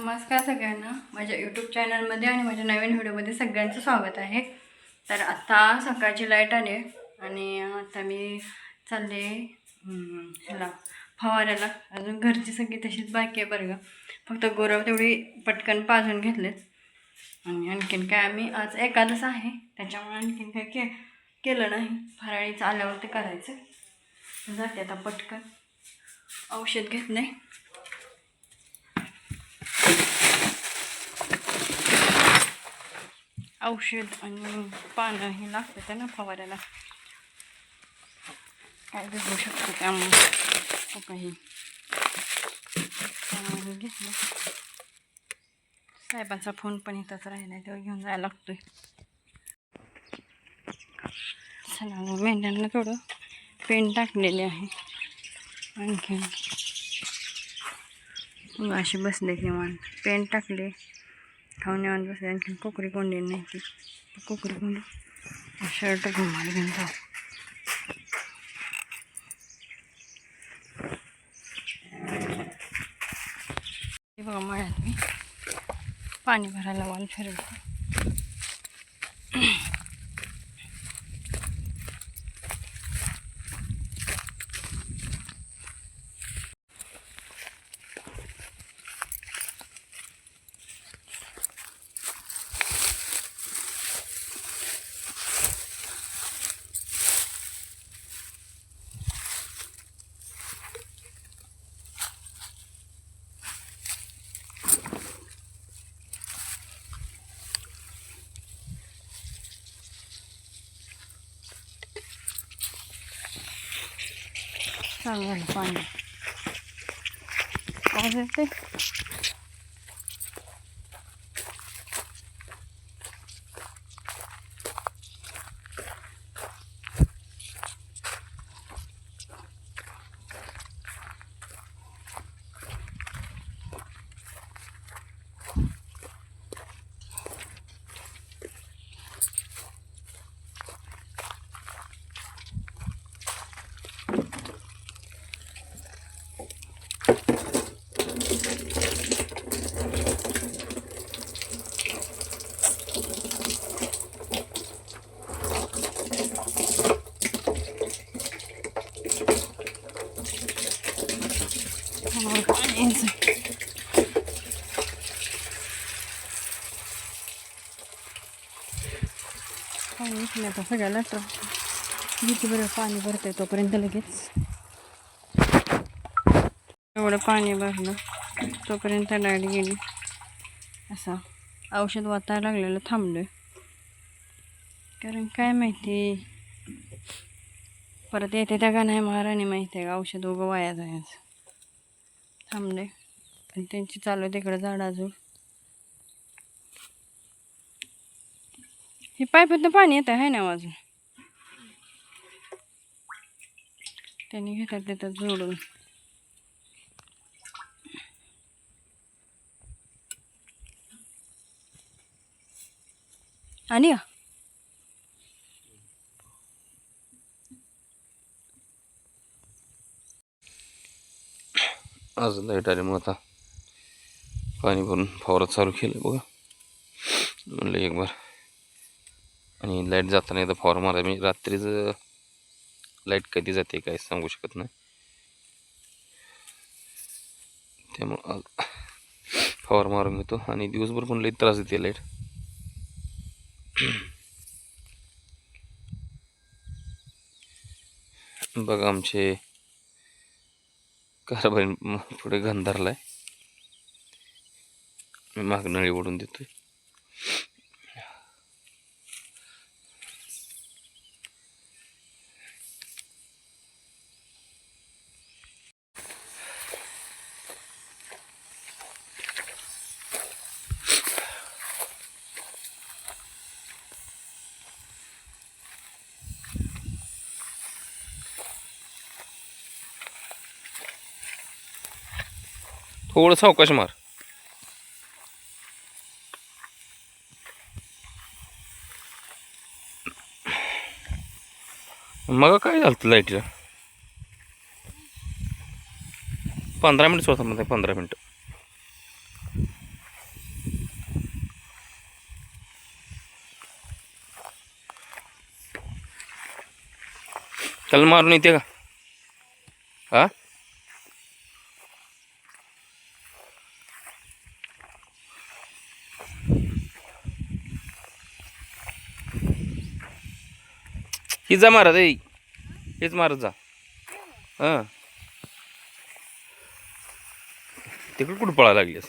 नमस्कार सगळ्यांना. माझ्या यूट्यूब चॅनलमध्ये आणि माझ्या नवीन व्हिडिओमध्ये सगळ्यांचं स्वागत आहे. तर आत्ता सकाळची लाइट आली आहे आणि आता मी चालले ह्याला फवाऱ्याला. अजून घरची सगळी तशीच बाकी आहे बरं फक्त गोरव तेवढी पटकन पाजून घेतलेत. आणि आणखीन काय आम्ही आज एकादच आहे. त्याच्यामुळे आणखीन काय के केलं नाही. फराळीचं आल्यावर ते करायचं. जाते आता पटकन. औषध घेतलं औषध आणि पानं हे लागतं त्या ना काय बघू शकतो त्यामुळे. हो. काही त्यामुळे घेतलं. साहेबांचा फोन पण इथंच राहिला आहे तेव्हा घेऊन जायला लागतोय. चला मेंढ्यांना थोडं पेन टाकलेले आहे. आणखीन. मग असे बसले किमान. पेन टाकले. खाऊन येऊन बसले आणखीन कोकरी कोंडी नाही ती कोकरी कोंडी शर्ट घुमाला घेऊन जाऊ हे बघा मळ्यात मी पाणी भरायला वाल फिरवतो चांगलं पाणी आवाज येते हो, पाणी यायचं. पाणी इथलं आता सगळ्याला तर किती बरं पाणी आहे तोपर्यंत लगेच. एवढं पाणी भरलं तोपर्यंत लाइट गेली. असा औषध वाचायला लागलेलं थांबलं कारण काय माहिती? परत येते त्या का नाही महाराणी माहिती आहे का? औषध उगं वाया जायचं. थांबले आणि त्यांची चालू आहे तिकडं झाड हे पाईपातनं पाणी येतं आहे ना अजून त्यांनी घेतात देतात जोडून. आणि का आज लाइट आली मग आता. पाणी भरून फवारा चालू केलं बघा. म्हणलं एक बार. आणि लाइट जाताना एकदा फवारा मारा मी रात्रीच लाइट कधी जाते काय सांगू शकत नाही. त्यामुळं आज मारून घेतो. आणि दिवसभर पण लई त्रास देते लाइट. बघा आमचे कारभारी पुढे गंधारला आहे मी मागणळी ओढून देतोय. थोडं सावकाश मार. मग काय झालं लाईटला पंधरा मिनिट स्वतः मध्ये पंधरा मिनिट त्याला मारून येते का? हा ही जा मारत ए. हेच मारत जा. हां. तिकडे कुठं पळायला लागलीस?